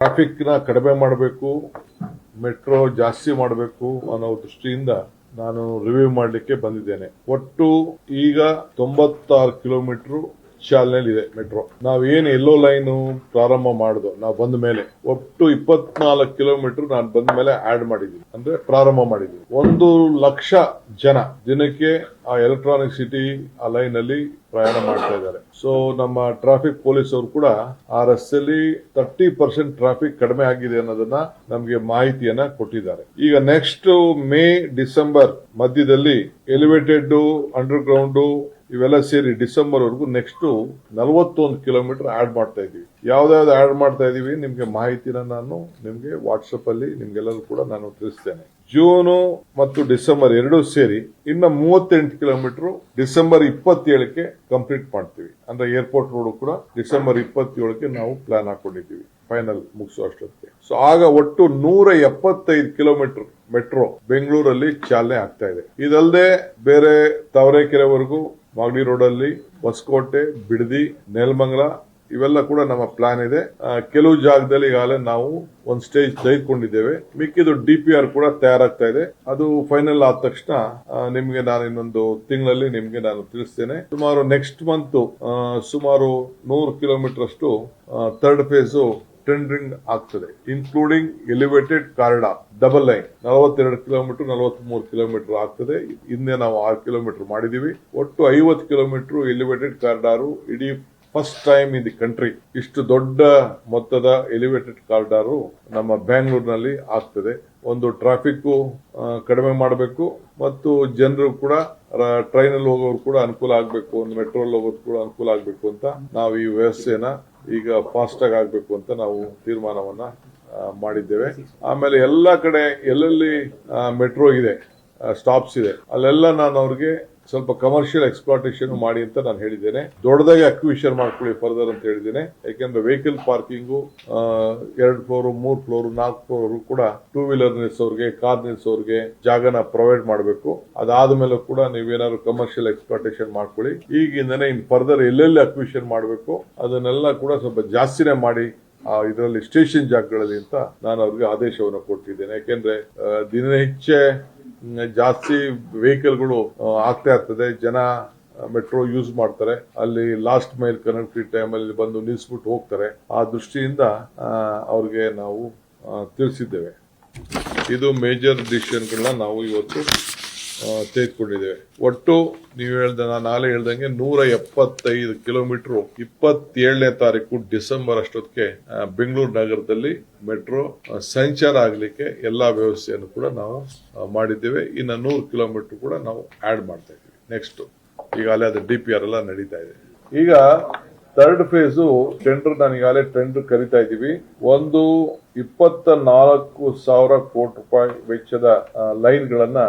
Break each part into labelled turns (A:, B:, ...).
A: ಟ್ರಾಫಿಕ್ನ ಕಡಿಮೆ ಮಾಡಬೇಕು, ಮೆಟ್ರೋ ಜಾಸ್ತಿ ಮಾಡಬೇಕು ಅನ್ನೋ ದೃಷ್ಟಿಯಿಂದ ನಾನು ರಿವ್ಯೂ ಮಾಡಲಿಕ್ಕೆ ಬಂದಿದ್ದೇನೆ. ಒಟ್ಟು ಈಗ ತೊಂಬತ್ತಾರು ಕಿಲೋಮೀಟರ್ ಚಾಲನೆಯಲ್ಲಿದೆ ಮೆಟ್ರೋ. ನಾವೇನು ಎಲ್ಲೋ ಲೈನ್ ಪ್ರಾರಂಭ ಮಾಡುದು, ನಾವು ಬಂದ ಮೇಲೆ ಒಟ್ಟು ಇಪ್ಪತ್ನಾಲ್ಕು ಕಿಲೋಮೀಟರ್ ನಾನು ಬಂದ ಮೇಲೆ ಆಡ್ ಮಾಡಿದ್ದೀನಿ ಅಂದ್ರೆ ಪ್ರಾರಂಭ ಮಾಡಿದ್ದೀನಿ ಒಂದು ಲಕ್ಷ ಜನ ದಿನಕ್ಕೆ ಆ ಎಲೆಕ್ಟ್ರಾನಿಕ್ ಸಿಟಿ ಆ ಲೈನ್ ಅಲ್ಲಿ ಪ್ರಯಾಣ ಮಾಡ್ತಾ ಇದ್ದಾರೆ. ಸೊ ನಮ್ಮ ಟ್ರಾಫಿಕ್ ಪೊಲೀಸ್ ಅವರು ಕೂಡ ಆ ರಸ್ತೆಯಲ್ಲಿ ತರ್ಟಿ ಪರ್ಸೆಂಟ್ ಟ್ರಾಫಿಕ್ ಕಡಿಮೆ ಆಗಿದೆ ಅನ್ನೋದನ್ನ ನಮಗೆ ಮಾಹಿತಿಯನ್ನ ಕೊಟ್ಟಿದ್ದಾರೆ. ಈಗ ನೆಕ್ಸ್ಟ್ ಮೇ, ಡಿಸೆಂಬರ್ ಮಧ್ಯದಲ್ಲಿ ಎಲಿವೇಟೆಡ್ ಅಂಡರ್ ಗ್ರೌಂಡ್ ಇವೆಲ್ಲ ಸೇರಿ ಡಿಸೆಂಬರ್ ವರೆಗೂ ನೆಕ್ಸ್ಟ್ ನಲವತ್ತೊಂದು ಕಿಲೋಮೀಟರ್ ಆಡ್ ಮಾಡ್ತಾ ಇದೀವಿ ಯಾವ್ದಾವ್ದು ಆಡ್ ಮಾಡ್ತಾ ಇದೀವಿ ನಿಮ್ಗೆ ಮಾಹಿತಿನ ನಾನು ನಿಮ್ಗೆ ವಾಟ್ಸಪ್ ಅಲ್ಲಿ ನಿಮ್ಗೆಲ್ಲರೂ ಕೂಡ ನಾನು ತಿಳಿಸ್ತೇನೆ. ಜೂನು ಮತ್ತು ಡಿಸೆಂಬರ್ ಎರಡೂ ಸೇರಿ ಇನ್ನ ಮೂವತ್ತೆಂಟು ಕಿಲೋಮೀಟರ್ ಡಿಸೆಂಬರ್ ಇಪ್ಪತ್ತೇಳಕ್ಕೆ ಕಂಪ್ಲೀಟ್ ಮಾಡ್ತೀವಿ. ಅಂದ್ರೆ ಏರ್ಪೋರ್ಟ್ ರೋಡ್ ಕೂಡ ಡಿಸೆಂಬರ್ ಇಪ್ಪತ್ತೇಳಕ್ಕೆ ನಾವು ಪ್ಲಾನ್ ಹಾಕೊಂಡಿದ್ದೀವಿ. ಫೈನಲ್ ಮುಗಿಸೋ ಅಷ್ಟೊತ್ತಿಗೆ. ಸೊ ಆಗ ಒಟ್ಟು ನೂರ ಎಪ್ಪತ್ತೈದು ಕಿಲೋಮೀಟರ್ ಮೆಟ್ರೋ ಬೆಂಗಳೂರಲ್ಲಿ ಚಾಲನೆ ಆಗ್ತಾ ಇದೆ. ಇದಲ್ಲದೆ ಬೇರೆ ತಾವರೆಕೆರೆವರೆಗೂ, ಮಾಗಡಿ ರೋಡಲ್ಲಿ, ಹೊಸಕೋಟೆ, ಬಿಡದಿ, ನೆಲಮಂಗಲ, ಇವೆಲ್ಲ ಕೂಡ ನಮ್ಮ ಪ್ಲಾನ್ ಇದೆ. ಕೆಲವು ಜಾಗದಲ್ಲಿ ಈಗಾಗಲೇ ನಾವು ಒಂದು ಸ್ಟೇಜ್ ತೆಗೆದುಕೊಂಡಿದ್ದೇವೆ. ಮಿಕ್ಕಿದು ಡಿ ಪಿ ಆರ್ ಕೂಡ ತಯಾರಾಗ್ತಾ ಇದೆ. ಅದು ಫೈನಲ್ ಆದ ತಕ್ಷಣ ನಿಮ್ಗೆ ನಾನು ಇನ್ನೊಂದು ತಿಂಗಳಲ್ಲಿ ನಿಮ್ಗೆ ನಾನು ತಿಳಿಸ್ತೇನೆ. ಸುಮಾರು ನೆಕ್ಸ್ಟ್ ಮಂತ್ ಸುಮಾರು ನೂರು ಕಿಲೋಮೀಟರ್ ಅಷ್ಟು ಥರ್ಡ್ ಫೇಸು ಟೆಂಡರಿಂಗ್ ಆಗ್ತದೆ including elevated corridor double line ನಲವತ್ತೆರಡು ಕಿಲೋಮೀಟರ್ ನಲವತ್ಮೂರು ಕಿಲೋಮೀಟರ್ ಆಗ್ತದೆ. ಹಿಂದೆ ನಾವು ಆರು ಕಿಲೋಮೀಟರ್ ಮಾಡಿದೀವಿ. ಒಟ್ಟು ಐವತ್ತು ಕಿಲೋಮೀಟರ್ ಎಲಿವೇಟೆಡ್ ಕಾರಿಡಾರು ಇಡೀ first time in the country ಇಷ್ಟು ದೊಡ್ಡ ಮೊತ್ತದ ಎಲಿವೇಟೆಡ್ ಕಾರಿಡಾರು ನಮ್ಮ ಬ್ಯಾಂಗ್ಳೂರಿನಲ್ಲಿ ಆಗ್ತದೆ. ಒಂದು ಟ್ರಾಫಿಕ್ ಕಡಿಮೆ ಮಾಡಬೇಕು ಮತ್ತು ಜನರು ಕೂಡ ಟ್ರೈನ್ ಅಲ್ಲಿ ಹೋಗೋರು ಕೂಡ ಅನುಕೂಲ ಆಗಬೇಕು. ಒಂದು ಮೆಟ್ರೋ ಹೋಗೋದು ಕೂಡ ಅನುಕೂಲ ಆಗಬೇಕು ಅಂತ ನಾವು ಈ ವ್ಯವಸ್ಥೆನ ಈಗ ಫಾಸ್ಟ್ ಆಗಿ ಆಗ್ಬೇಕು ಅಂತ ನಾವು ತೀರ್ಮಾನವನ್ನ ಮಾಡಿದ್ದೇವೆ. ಆಮೇಲೆ ಎಲ್ಲ ಕಡೆ ಎಲ್ಲೆಲ್ಲಿ ಮೆಟ್ರೋ ಇದೆ ಸ್ಟಾಪ್ಸ್ ಇದೆ, ಅಲ್ಲೆಲ್ಲ ನಾನು ಅವ್ರಿಗೆ ಸ್ವಲ್ಪ ಕಮರ್ಷಿಯಲ್ ಎಕ್ಸ್ಪ್ಲಾಟೇಷನ್ ಮಾಡಿ ಅಂತ ನಾನು ಹೇಳಿದ್ದೇನೆ. ದೊಡ್ಡದಾಗಿ ಅಕ್ವಿಷನ್ ಮಾಡ್ಕೊಳ್ಳಿ ಫರ್ದರ್ ಅಂತ ಹೇಳಿದ್ದೇನೆ. ಯಾಕೆಂದ್ರೆ ವೆಹಿಕಲ್ ಪಾರ್ಕಿಂಗು ಎರಡು ಫ್ಲೋರ್ ಮೂರ್ ಫ್ಲೋರ್ ನಾಲ್ಕು ಫ್ಲೋರ್ ಕೂಡ ಟೂ ವೀಲರ್ ನಿಲ್ಸೋರ್ಗೆ ಕಾರ್ ನಿಲ್ಸೋರ್ಗೆ ಜಾಗನ ಪ್ರೊವೈಡ್ ಮಾಡಬೇಕು. ಅದಾದ್ಮೇಲೆ ಕೂಡ ನೀವೇನಾದ್ರು ಕಮರ್ಷಿಯಲ್ ಎಕ್ಸ್ಪ್ಲಾಟೇಷನ್ ಮಾಡ್ಕೊಳ್ಳಿ. ಈಗಿಂದನೇ ಇನ್ ಫರ್ದರ್ ಎಲ್ಲೆಲ್ಲಿ ಅಕ್ವಿಷನ್ ಮಾಡಬೇಕು, ಅದನ್ನೆಲ್ಲ ಕೂಡ ಸ್ವಲ್ಪ ಜಾಸ್ತಿನೇ ಮಾಡಿ ಇದರಲ್ಲಿ ಸ್ಟೇಷನ್ ಜಾಗಗಳಲ್ಲಿ ಅಂತ ನಾನು ಅವ್ರಿಗೆ ಆದೇಶವನ್ನು ಕೊಟ್ಟಿದ್ದೇನೆ. ಯಾಕೆಂದ್ರೆ ದಿನನಿತ್ಯ ಜಾಸ್ತಿ ವೆಹಿಕಲ್ಗಳು ಆಗ್ತಾ ಇರ್ತದೆ. ಜನ ಮೆಟ್ರೋ ಯೂಸ್ ಮಾಡ್ತಾರೆ. ಅಲ್ಲಿ ಲಾಸ್ಟ್ ಮೈಲ್ ಕನೆಕ್ಟಿವಿಟಿ ಟೈಮಲ್ಲಿ ಬಂದು ನಿಲ್ಲಿಸ್ಬಿಟ್ಟು ಹೋಗ್ತಾರೆ. ಆ ದೃಷ್ಟಿಯಿಂದ ಅವ್ರಿಗೆ ನಾವು ತಿಳಿಸಿದ್ದೇವೆ. ಇದು ಮೇಜರ್ ಡಿಸಿಷನ್ಗಳನ್ನ ನಾವು ಇವತ್ತು ತೆಗೆದುಕೊಂಡಿದ್ದೇವೆ. ಒಟ್ಟು ನೀವು ಹೇಳ್ದ, ನಾನು ನಾಳೆ ಹೇಳ್ದಂಗೆ ನೂರ ಎಪ್ಪತ್ತೈದು ಕಿಲೋಮೀಟರ್ ಇಪ್ಪತ್ತೇಳನೇ ತಾರೀಕು ಡಿಸೆಂಬರ್ ಅಷ್ಟೊತ್ತಿಗೆ ಬೆಂಗಳೂರು ನಗರದಲ್ಲಿ ಮೆಟ್ರೋ ಸಂಚಾರ ಆಗಲಿಕ್ಕೆ ಎಲ್ಲಾ ವ್ಯವಸ್ಥೆಯನ್ನು ಕೂಡ ನಾವು ಮಾಡಿದ್ದೇವೆ. ಇನ್ನು ನೂರು ಕಿಲೋಮೀಟರ್ ಕೂಡ ನಾವು ಆಡ್ ಮಾಡ್ತಾ ಇದ್ದೀವಿ. ನೆಕ್ಸ್ಟ್ ಅಲ್ಲೇ ಅದು ಡಿ ಪಿ ಆರ್ ಎಲ್ಲ ನಡೀತಾ ಇದೆ. ಈಗ ಥರ್ಡ್ ಫೇಸು ಟೆಂಡರ್ ನಾನು ಈಗಾಗಲೇ ಟೆಂಡರ್ ಕರಿತಾ ಇದ್ದೀವಿ. ಒಂದು ಇಪ್ಪತ್ತ ನಾಲ್ಕು ಸಾವಿರ ಕೋಟಿ ರೂಪಾಯಿ ವೆಚ್ಚದ ಲೈನ್ಗಳನ್ನ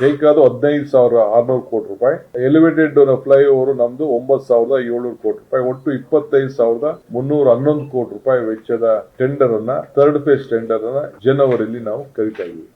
A: ಜೈಕಾದು ಹದಿನೈದು ಸಾವಿರ ಆರ್ನೂರು ಕೋಟಿ ರೂಪಾಯಿ. ಎಲಿವೇಟೆಡ್ ಫ್ಲೈ ಓವರ್ ನಮ್ದು ಒಂಬತ್ತು ಸಾವಿರದ ಏಳ್ನೂರು ಕೋಟಿ ರೂಪಾಯಿ. ಒಟ್ಟು ಇಪ್ಪತ್ತೈದು ಸಾವಿರದ ಮುನ್ನೂರ ಹನ್ನೊಂದು ಕೋಟಿ ರೂಪಾಯಿ ವೆಚ್ಚದ ಟೆಂಡರ್ ಅನ್ನ ಥರ್ಡ್ ಫೇಸ್ ಟೆಂಡರ್ ಅನ್ನ ಜನವರಿಲಿ ನಾವು ಕರಿತಾ ಇದ್ದೀವಿ.